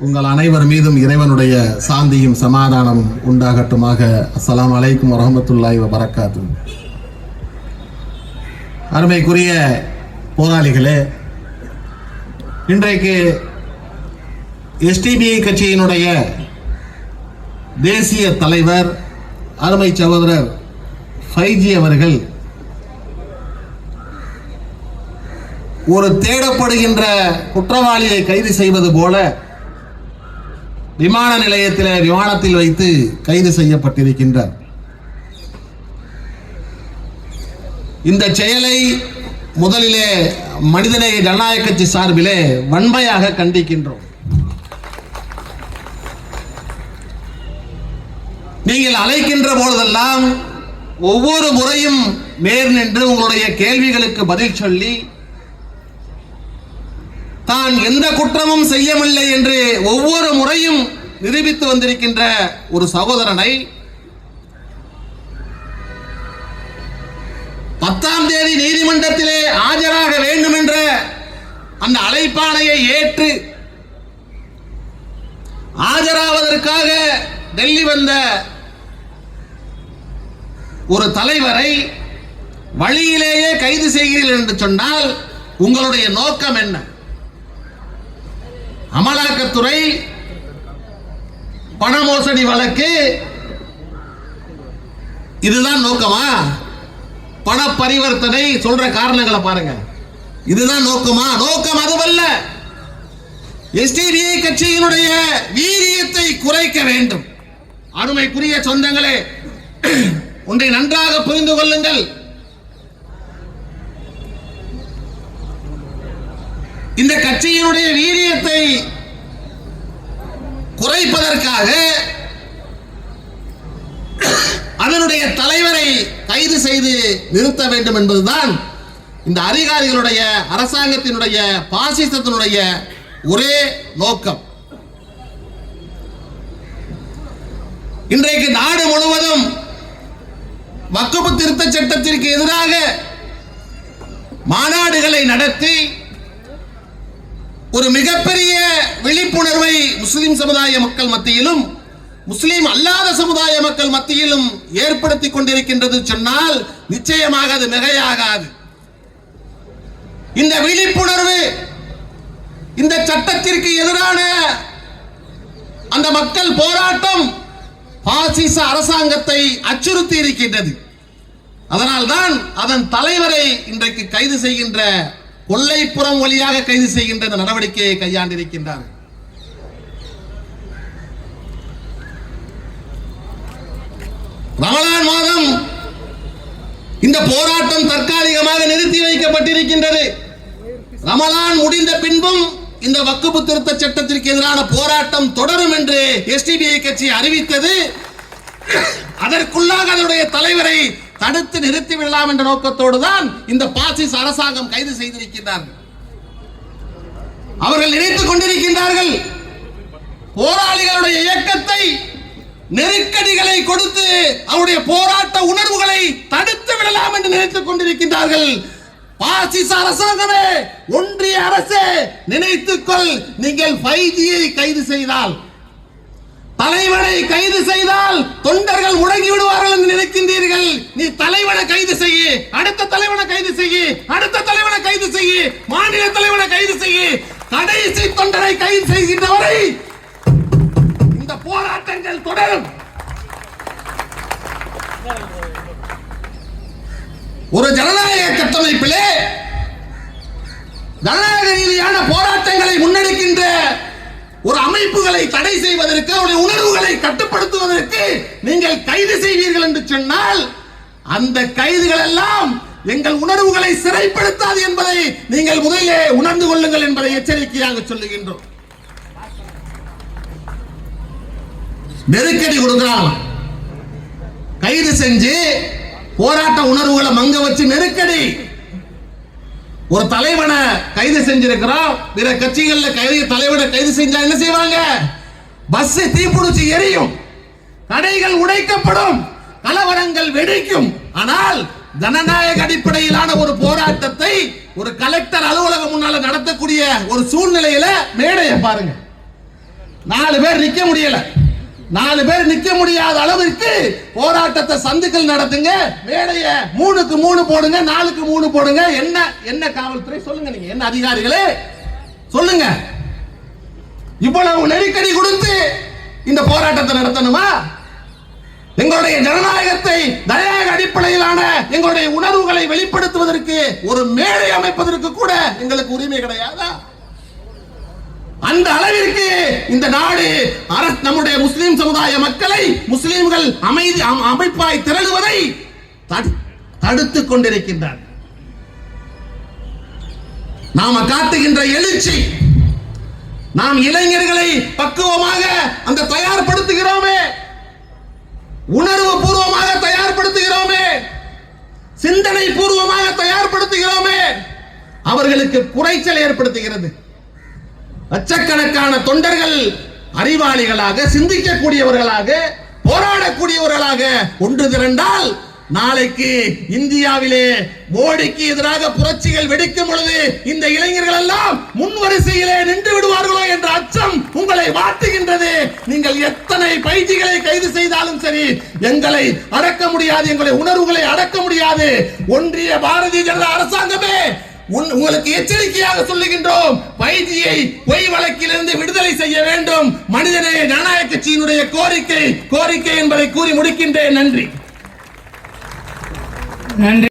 உங்கள் அனைவர் மீதும் இறைவனுடைய சாந்தியும் சமாதானமும் உண்டாகட்டுமாக. அஸ்லாம் அலைக்கும் வரமத்துல்லாய் வபரகாத்து அருமைக்குரிய போராளிகளே இன்றைக்கு எஸ்டிபிஐ கட்சியினுடைய தேசிய தலைவர் அருமை சகோதரர் ஃபைஜி அவர்கள் ஒரு தேடப்படுகின்ற குற்றவாளியை கைது செய்வது போல விமான நிலையத்தில் விமானத்தில் வைத்து கைது செய்யப்பட்டிருக்கின்றார். இந்த செயலை முதலிலே மனிதநேய ஜனநாயக கட்சி சார்பிலே வன்மையாக கண்டிக்கின்றோம். நீங்கள் அழைக்கின்ற பொழுதெல்லாம் ஒவ்வொரு முறையும் நேர் நின்று உங்களுடைய கேள்விகளுக்கு பதில் சொல்லி தான் எந்த குற்றமும் செய்யவில்லை என்று ஒவ்வொரு முறையும் நிரூபித்து வந்திருக்கின்ற ஒரு சகோதரனை பத்தாம் தேதி நீதிமன்றத்திலே ஆஜராக வேண்டும் என்ற அந்த அழைப்பாணையை ஏற்று ஆஜராவதற்காக டெல்லி வந்த ஒரு தலைவரை வழியிலேயே கைது செய்கிறீர்கள் என்று சொன்னால் உங்களுடைய நோக்கம் என்ன? அமலாக்கத்துறை பண மோசடி வழக்கு. இதுதான் நோக்கமா? பண பரிவர்த்தனை சொல்ற காரணங்களை பாருங்க. இதுதான் நோக்கமா? நோக்கம் அதுவல்ல. எஸ்டிடிஐ கட்சியினுடைய வீரியத்தை குறைக்க வேண்டும். அருமைக்குரிய சொந்தங்களே ஒன்றை நன்றாக புரிந்து கொள்ளுங்கள். இந்த கட்சியினுடைய வீரியத்தை குறைப்பதற்காக அதனுடைய தலைவரை கைது செய்து நிறுத்த வேண்டும் என்பதுதான் இந்த அதிகாரிகளுடைய அரசாங்கத்தினுடைய பாசிசத்தினுடைய ஒரே நோக்கம். இன்றைக்கு நாடு முழுவதும் வக்குப்பு திருத்த சட்டத்திற்கு எதிராக மாநாடுகளை நடத்தி ஒரு மிகப்பெரிய விழிப்புணர்வை முஸ்லிம் சமுதாய மக்கள் மத்தியிலும் முஸ்லிம் அல்லாத சமுதாய மக்கள் மத்தியிலும் ஏற்படுத்தி கொண்டிருக்கின்றது சொன்னால் நிச்சயமாக அது மிகையாகாது. இந்த விழிப்புணர்வு இந்த சட்டத்திற்கு எதிரான அந்த மக்கள் போராட்டம் பாசிச அரசாங்கத்தை அச்சுறுத்தி இருக்கின்றது. அதனால்தான் அதன் தலைவரை இன்றைக்கு கைது செய்கின்ற கொல்லைப்புறம் வழியாக கைது செய்கின்ற இந்த நடவடிக்கையை கையாண்டிருக்கின்றார். ரமலான் மாதம் இந்த போராட்டம் தற்காலிகமாக நிறுத்தி வைக்கப்பட்டிருக்கின்றது. ரமலான் முடிந்த பின்பும் இந்த வக்குப்பு திருத்த சட்டத்திற்கு எதிரான போராட்டம் தொடரும் என்று எஸ்டிபிஐ கட்சி அறிவித்தது. அதற்குள்ளாக அதனுடைய தலைவரை தடுத்து நிறுத்தி விடலாம் என்ற நோக்கத்தோடு தான் இந்த பாசிஸ் அரசாங்கம் கைது செய்திருக்கிறார்கள் அவர்கள் நினைத்துக் கொண்டிருக்கின்றார்கள் போராளிகளுடைய இயக்கத்தை நெருக்கடிகளை கொடுத்து அவருடைய போராட்ட உணர்வுகளை தடுத்து விடலாம் என்று நினைத்துக் கொண்டிருக்கின்றார்கள். பாசிச அரசாங்கமே ஒன்றிய அரசே நினைத்துக்கொள் நீங்கள் ஃபைஜியை கைது செய்தால் தலைவனை கைது செய்தால் தொண்டர்கள் முடங்கி விடுவார்கள் என்று நினைக்கின்றீர்கள். நீ தலைவனை கைது செய்ய அடுத்த தலைவனை கைது செய்ய அடுத்த தலைவனை கைது செய்ய மாநில தலைவனை கைது செய்ய கடைசி தொண்டரை கைது செய்கின்றவரை இந்த போராட்டங்கள் தொடரும். ஒரு ஜனநாயக கட்டமைப்பிலே ஜனநாயக ரீதியான போராட்டங்களை முன்னெடுக்கின்ற ஒரு அமைப்புகளை தடை செய்வதற்கு அவருடைய உணர்வுகளை கட்டுப்படுத்துவதற்கு நீங்கள் கைது செய்வீர்கள் என்று சொன்னால் அந்த கைதுகள் எல்லாம் எங்கள் உணர்வுகளை சிறைப்படுத்தாது என்பதை நீங்கள் முதலே உணர்ந்து கொள்ளுங்கள் என்பதை எச்சரிக்கையாக சொல்லுகின்றோம். நெருக்கடி கொடுக்கிறாங்க. கைது செஞ்சு போராட்ட உணர்வுகளை மங்க வச்சு நெருக்கடி. ஒரு தலைவனை கைது செஞ்சிருக்கிறோம் பிற கட்சிகள்ல கைது தலைவனை கைது செஞ்சா என்ன செய்வாங்க? பஸ் தீப்பிடிச்சு எரியும். கடைகள் உடைக்கப்படும். கலவரங்கள் வெடிக்கும். ஆனால் ஜனநாயக அடிப்படையிலான ஒரு போராட்டத்தை ஒரு கலெக்டர் அலுவலகம் முன்னால நடத்தக்கூடிய ஒரு சூழ்நிலையில மேடையை பாருங்க. நாலு பேர் நிக்க முடியல. நாலு பேர் நிக்க முடியாத அளவிற்கு போராட்டத்தை சந்துக்கள் நடத்துங்க. வேலைய மூணுக்கு மூணு போடுங்க நாலுக்கு மூணு போடுங்க. என்ன என்ன காவல்துறை? சொல்லுங்க நீங்க. என்ன அதிகாரிகளே? சொல்லுங்க. இவ்வளவு நெருக்கடி கொடுத்து இந்த போராட்டத்தை நடத்தணுமா? எங்களுடைய ஜனநாயகத்தை தயாக அடிப்படையிலான எங்களுடைய உணர்வுகளை வெளிப்படுத்துவதற்கு ஒரு மேடை அமைப்பதற்கு கூட எங்களுக்கு உரிமை கிடையாதா? அந்த அளவிற்கு இந்த நாடு அரசு நம்முடைய முஸ்லிம் சமுதாய மக்களை முஸ்லிம்கள் அமைதி அமைப்பாய் திரளுவதை தடுத்து தடுத்துக் கொண்டிருக்கின்றார். நாம காட்டுகின்ற எழுச்சி நாம் இளைஞர்களை பக்குவமாக அந்த தயார்படுத்துகிறோமே உணர்வு பூர்வமாக தயார்படுத்துகிறோமே சிந்தனை பூர்வமாக தயார்படுத்துகிறோமே அவர்களுக்கு குறைச்சல் ஏற்படுத்துகிறது. லட்சக்கணக்கான தொண்டர்கள் அறிவாளிகளாக சிந்திக்கக்கூடியவர்களாக போராடக்கூடியவர்களாக ஒன்று திரண்டால் நாளைக்கு இந்தியாவிலே மோடிக்கு எதிராக புரட்சிகள் வெடிக்கும் பொழுது இந்த இளைஞர்கள் எல்லாம் முன் வரிசையிலே நின்று விடுவார்களோ என்ற அச்சம் உங்களை வாட்டுகின்றது. நீங்கள் எத்தனை பயிற்சிகளை கைது செய்தாலும் சரி எங்களை அடக்க முடியாது எங்களுடைய உணர்வுகளை அடக்க முடியாது. ஒன்றிய பாரதிய ஜனதா அரசாங்கமே உங்களுக்கு எச்சரிக்கையாக சொல்லுகின்றோம் வைத்தியை பொய் வழக்கிலிருந்து விடுதலை செய்ய வேண்டும். மனிதநேய ஜனநாயக கட்சியினுடைய கோரிக்கை கோரிக்கை என்பதை கூறி முடிக்கின்றேன். நன்றி. நன்றி.